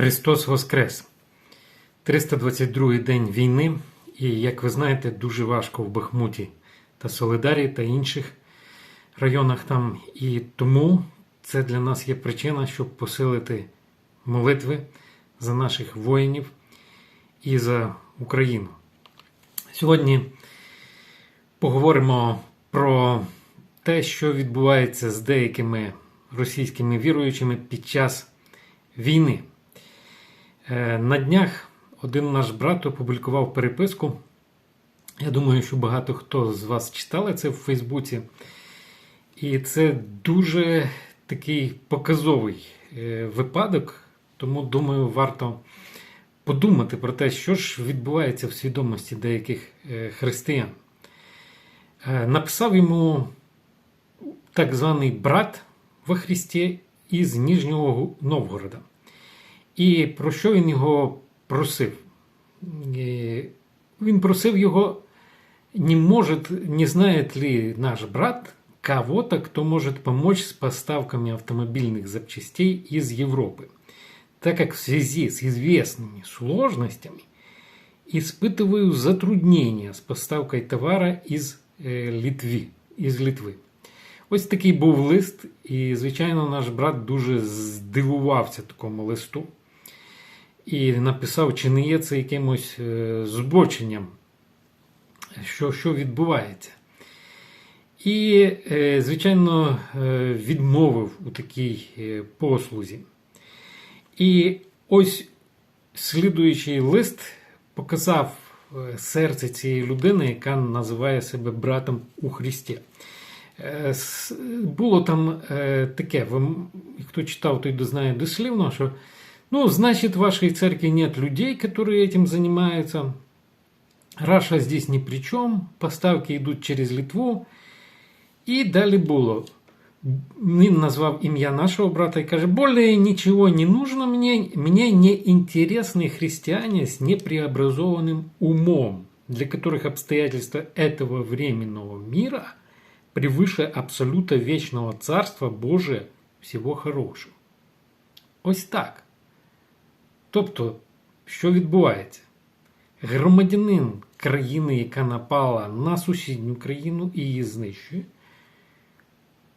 Христос Воскрес! 322 день війни, і, як ви знаєте, дуже важко в Бахмуті та Солидарі та інших районах там. І тому це для нас є причина, щоб посилити молитви за наших воїнів і за Україну. Сьогодні поговоримо про те, що відбувається з деякими російськими віруючими під час війни. Е, На днях один наш брат опублікував переписку. Я думаю, що багато хто з вас читали це в Фейсбуці. І це дуже такий показовий е, випадок, тому думаю, варто подумати про те, що ж відбувається в свідомості деяких е, християн. Написав йому так званий брат во Христі із Ніжнього Новгорода. І про що він його просив? Е, Він просив його, не может, не знает ли наш брат кого-то, кто может помочь с поставками автомобильных запчастей из Европы, так как в связи с известными сложностями испытываю затруднения с поставкой товара із е, Литви, із Литви. Ось такий був лист, і, звичайно, наш брат дуже здивувався такому листу і написав, чи не є це якимось е, збоченням, що, що відбувається. І, е, звичайно, е, відмовив у такій послузі. І ось слідуючий лист показав серце цієї людини, яка називає себе братом у Христі. Було там таке, хто читав, той дознає дослівно, що ну, значит, в вашей церкви нет людей, которые этим занимаются. Раша здесь ни при чем, поставки йдуть через Литву. І далі було. Він назвав ім'я нашого брата і каже: более нічого не нужно мені, мені не интересны христиане с непреобразованным умом, для которых обстоятельства этого временного мира превыше абсолюта вечного царства Божия всього хорошого. Ось так. Тобто, що відбувається? Громадянин країни, яка напала на сусідню країну і її знищує,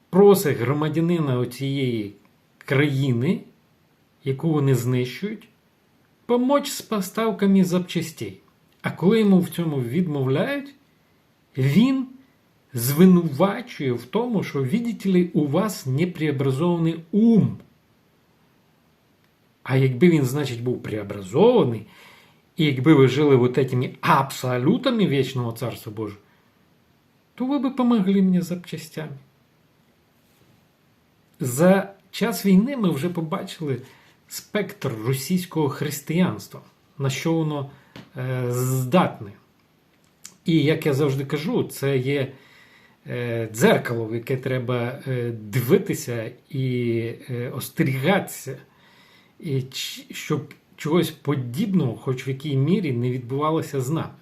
просить громадянина оцієї країни, яку вони знищують, помочь з поставками запчастей. А коли йому в цьому відмовляють, він звинувачує в тому, що, видите ли, у вас непреобразований ум. А якби він, значить, був преобразований, і якби ви жили вот этими абсолютами Вечного Царства Божого, то ви би помогли мені запчастями. За час війни ми вже побачили спектр російського християнства, на що воно е, здатне. І як я завжди кажу, це є е, дзеркало, в яке треба е, дивитися і е, остерігатися, і щоб чогось подібного, хоч в якій мірі, не відбувалося з нами.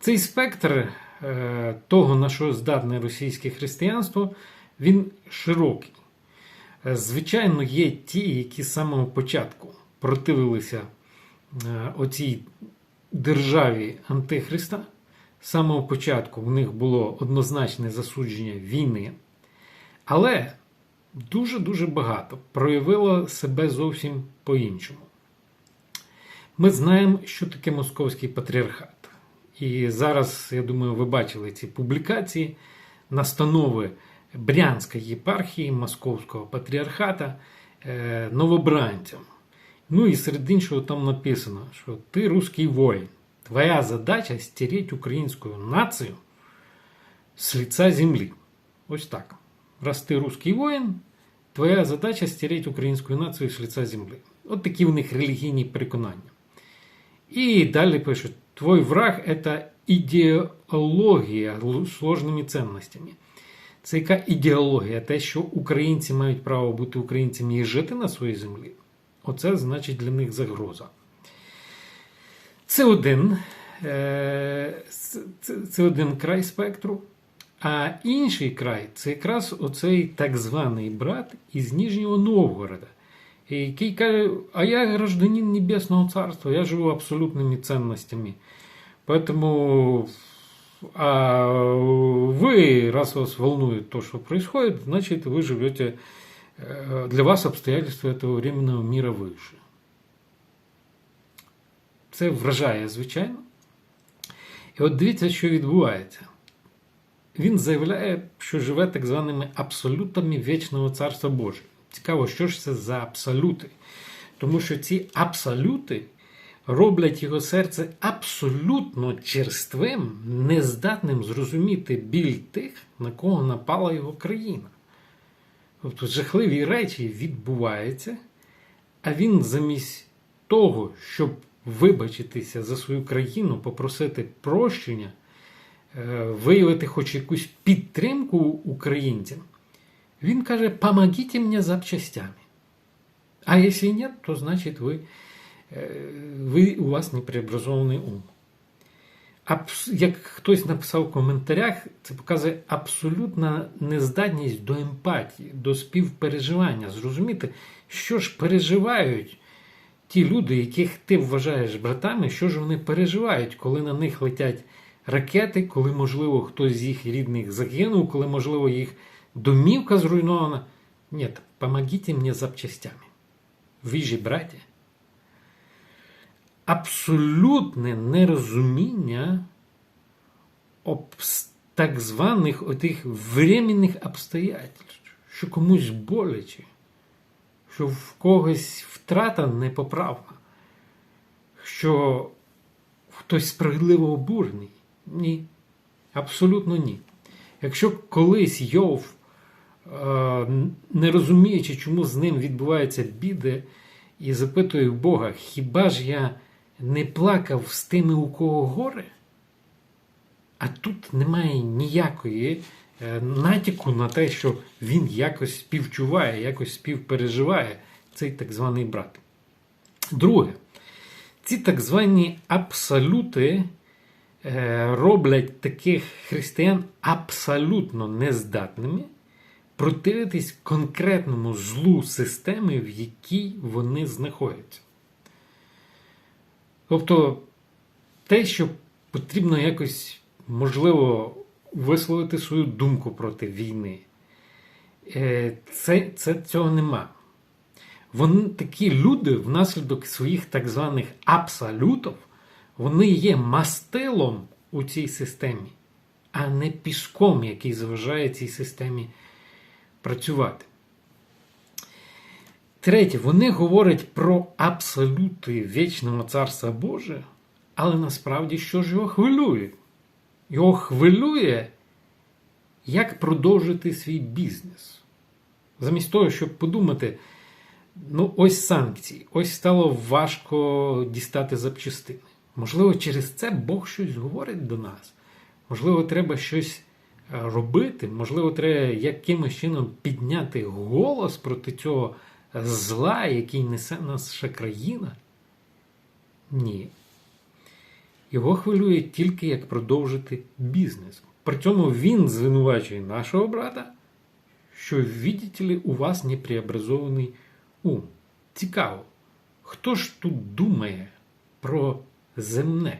Цей спектр е, того, на що здатне російське християнство, він широкий. Е, Звичайно, є ті, які з самого початку противилися е, оцій державі Антихриста. З самого початку в них було однозначне засудження війни, але дуже-дуже багато проявило себе зовсім по-іншому. Ми знаємо, що таке московський патріархат. І зараз, я думаю, ви бачили ці публікації, настанови Брянської єпархії Московського патріархата е, новобранцям. Ну і серед іншого там написано, що ти русський воїн. Твоя задача стереть українську націю з лица землі. Ось так. Раз ти русський воїн, твоя задача стереть українську націю з лица землі. От такі в них релігійні переконання. І далі пишуть: твой враг це ідеологія з сложними цінностями. Це яка ідеологія? Те, що українці мають право бути українцями і жити на своїй землі. Оце значить для них загроза. Це один, е, це один край спектру. А інший край це якраз оцей так званий брат із Ніжнього Новгорода, і який каже, а я гражданин Небесного Царства, я живу абсолютными ценностями. Поэтому а вы, раз вас волнует то, что происходит, значит, вы живете, э, для вас обстоятельства этого временного мира выше. Це вражає, звичайно. І от дивіться, що відбувається. Він заявляє, що живе так званими абсолютами вічного царства Божого. Цікаво, що ж це за абсолюти? Тому що ці абсолюти роблять його серце абсолютно черствим, нездатним зрозуміти біль тих, на кого напала його країна. Тобто жахливі речі відбуваються, а він замість того, щоб вибачитися за свою країну, попросити прощення, виявити хоч якусь підтримку українцям, він каже: помогите мені запчастями. А якщо ні, то значить ви, е, ви у вас непреобразований ум. Як хтось написав в коментарях, це показує абсолютна нездатність до емпатії, до співпереживання. Зрозуміти, що ж переживають ті люди, яких ти вважаєш братами, що ж вони переживають, коли на них летять ракети, коли, можливо, хтось з їх рідних загинув, коли, можливо, їх домівка зруйнована. Ні, помогите мені запчастями. Ви ж браті. Абсолютне нерозуміння обс- так званих отих временних обстоятельств, що комусь боляче, що в когось втрата непоправна, що хтось справедливо обурений. Ні. Абсолютно ні. Якщо колись Йов, е, не розуміючи, чому з ним відбуваються біди, і запитує Бога, хіба ж я не плакав з тими, у кого горе? А тут немає ніякої е, натяку на те, що він якось співчуває, якось співпереживає цей так званий брат. Друге, ці так звані абсолюти роблять таких християн абсолютно нездатними противитись конкретному злу системи, в якій вони знаходяться. Тобто те, що потрібно якось, можливо, висловити свою думку проти війни, е, це, це цього нема. Вони такі люди, внаслідок своїх так званих абсолютів, вони є мастилом у цій системі, а не піском, який заважає цій системі працювати. Третє, вони говорять про абсолюти вічного царства Боже, але насправді що ж його хвилює? Його хвилює, як продовжити свій бізнес. Замість того, щоб подумати, ну, ось санкції, ось стало важко дістати запчастини. Можливо, через це Бог щось говорить до нас. Можливо, треба щось е, робити, можливо, треба якимось чином підняти голос проти цього зла, який несе наша країна. Ні. Його хвилює тільки як продовжити бізнес. При цьому він звинувачує нашого брата, що, видите ли, у вас непреобразований ум. Цікаво, хто ж тут думає про земне?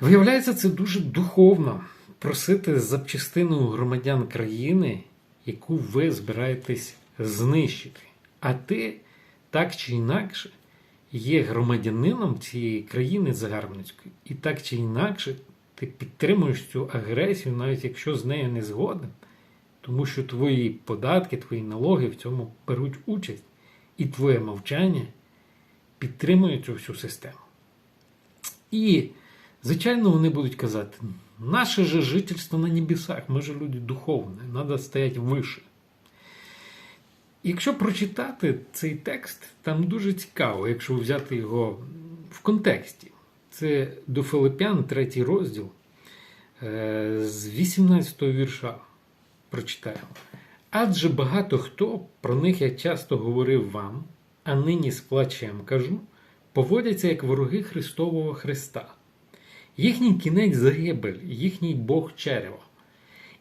Виявляється, це дуже духовно просити запчастину громадян країни, яку ви збираєтесь знищити. А ти так чи інакше є громадянином цієї країни загарбницької. І так чи інакше ти підтримуєш цю агресію, навіть якщо з нею не згоден. Тому що твої податки, твої налоги в цьому беруть участь. І твоє мовчання підтримує цю всю систему. І, звичайно, вони будуть казати, наше же жительство на небесах, ми же люди духовні, треба стояти вище. Якщо прочитати цей текст, там дуже цікаво, якщо взяти його в контексті. Це до Филиппян, третій розділ, е, з 18 вірша прочитаємо. Адже багато хто, про них я часто говорив вам, а нині з плачем кажу, поводяться як вороги Христового Христа. Їхній кінець загибель, їхній Бог черево.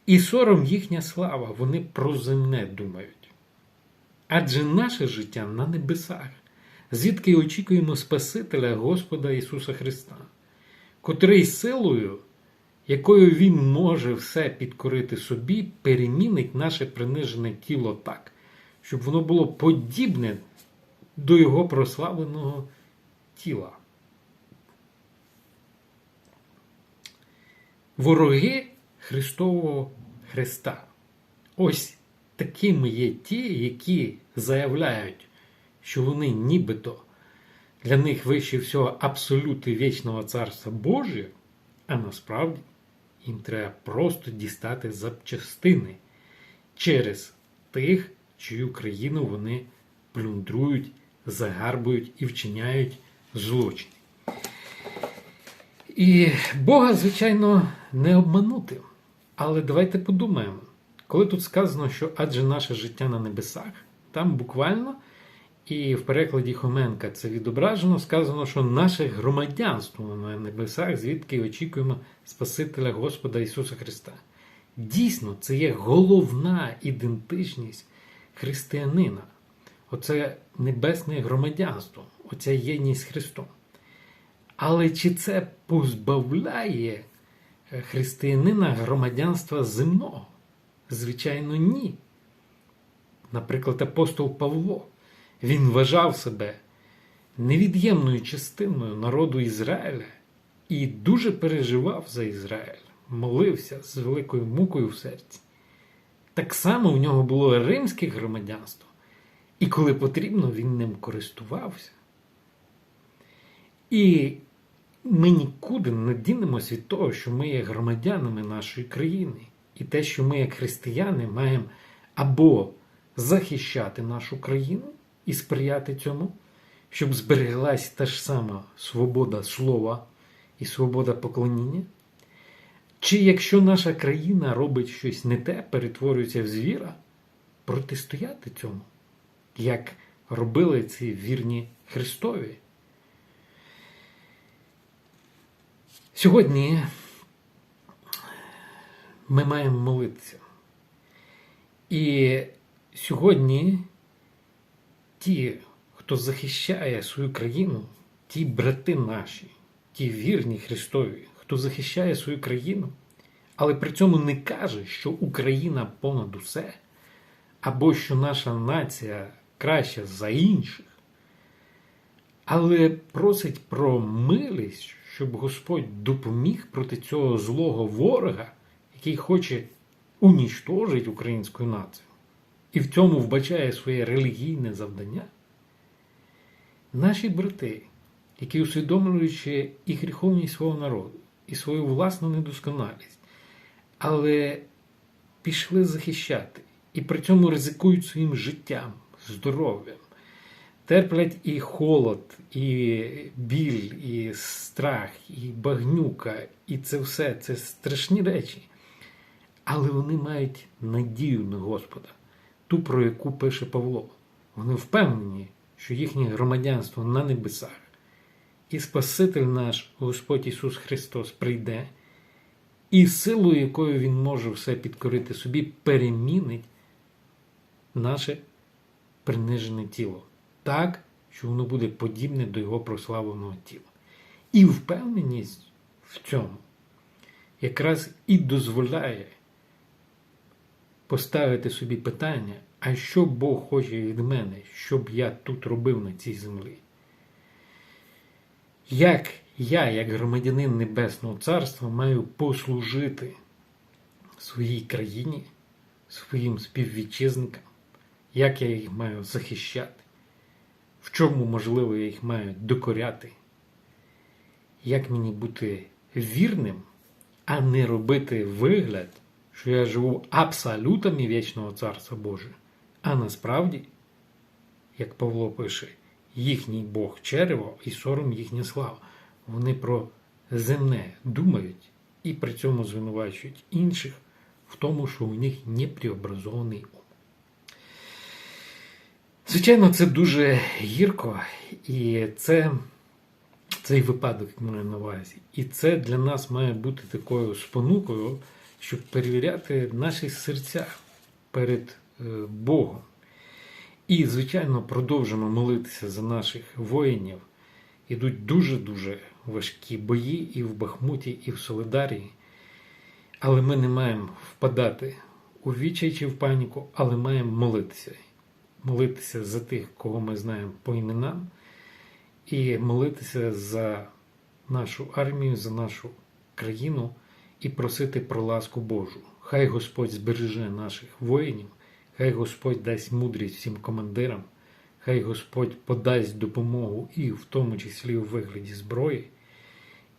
І сором їхня слава, вони про земне думають. адже наше життя на небесах, звідки очікуємо Спасителя Господа Ісуса Христа, котрий силою, якою Він може все підкорити собі, перемінить наше принижене тіло так, щоб воно було подібне до Його прославленого тіла. Вороги Христового Христа. Ось такими є ті, які заявляють, що вони нібито для них вище всього абсолюти вічного царства Божого, а насправді їм треба просто дістати запчастини через тих, чию країну вони плюндрують, загарбують і вчиняють злочини. І Бога, звичайно, не обманути. Але давайте подумаємо, коли тут сказано, що адже наше життя на небесах, там буквально, і в перекладі Хоменка це відображено, сказано, що наше громадянство на небесах, звідки очікуємо Спасителя Господа Ісуса Христа. Дійсно, це є головна ідентичність християнина. Оце небесне громадянство, оця єдність з Христом. Але чи це позбавляє християнина громадянства земного? Звичайно, ні. Наприклад, апостол Павло, він вважав себе невід'ємною частиною народу Ізраїля і дуже переживав за Ізраїль, молився з великою мукою в серці. Так само в нього було римське громадянство, і коли потрібно, він ним користувався. І ми нікуди не дінемось від того, що ми є громадянами нашої країни. І те, що ми, як християни, маємо або захищати нашу країну і сприяти цьому, щоб збереглась та ж сама свобода слова і свобода поклоніння. Чи якщо наша країна робить щось не те, перетворюється в звіра, протистояти цьому, як робили ці вірні Христові. Сьогодні ми маємо молитися. І сьогодні ті, хто захищає свою країну, ті брати наші, ті вірні Христові, хто захищає свою країну, але при цьому не каже, що Україна понад усе, або що наша нація краща за інших, але просить про милість, щоб Господь допоміг проти цього злого ворога, який хоче уніштожити українську націю, і в цьому вбачає своє релігійне завдання. Наші брати, які усвідомлюючи і гріховність свого народу, і свою власну недосконалість, але пішли захищати і при цьому ризикують своїм життям, здоров'ям, терплять і холод, і біль, і страх, і багнюка, і це все це страшні речі. Але вони мають надію на Господа, ту, про яку пише Павло. Вони впевнені, що їхнє громадянство на небесах, і Спаситель наш Господь Ісус Христос прийде, і силою, якою Він може все підкорити собі, перемінить наше принижене тіло так, що воно буде подібне до Його прославленого тіла. І впевненість в цьому якраз і дозволяє поставити собі питання, а що Бог хоче від мене, щоб я тут робив на цій землі? Як я, як громадянин Небесного Царства, маю послужити своїй країні, своїм співвітчизникам, як я їх маю захищати, в чому, можливо, я їх маю докоряти, як мені бути вірним, а не робити вигляд, що я живу абсолютами вічного Царства Божого, а насправді, як Павло пише, їхній Бог черево і сором їхня слава. Вони про земне думають і при цьому звинувачують інших в тому, що у них непреобразований ум. Звичайно, це дуже гірко, і це цей випадок маю на увазі. І це для нас має бути такою спонукою, щоб перевіряти наші серця перед Богом. І, звичайно, продовжимо молитися за наших воїнів. Ідуть дуже-дуже важкі бої і в Бахмуті, і в Солидарії. Але ми не маємо впадати у відчай чи в паніку, але маємо молитися. Молитися за тих, кого ми знаємо по іменам, і молитися за нашу армію, за нашу країну і просити про ласку Божу. Хай Господь збереже наших воїнів, хай Господь дасть мудрість всім командирам, хай Господь подасть допомогу і в тому числі у вигляді зброї,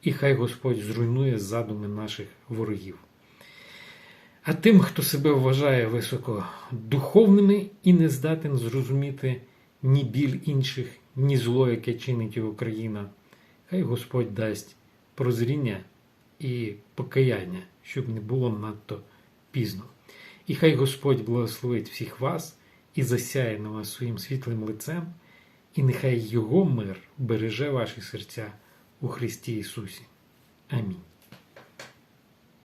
і хай Господь зруйнує задуми наших ворогів. А тим, хто себе вважає високодуховними і не здатен зрозуміти ні біль інших, ні зло, яке чинить його країна, хай Господь дасть прозріння і покаяння, щоб не було надто пізно. І хай Господь благословить всіх вас і засяє на вас своїм світлим лицем, і нехай Його мир береже ваші серця у Христі Ісусі. Амінь.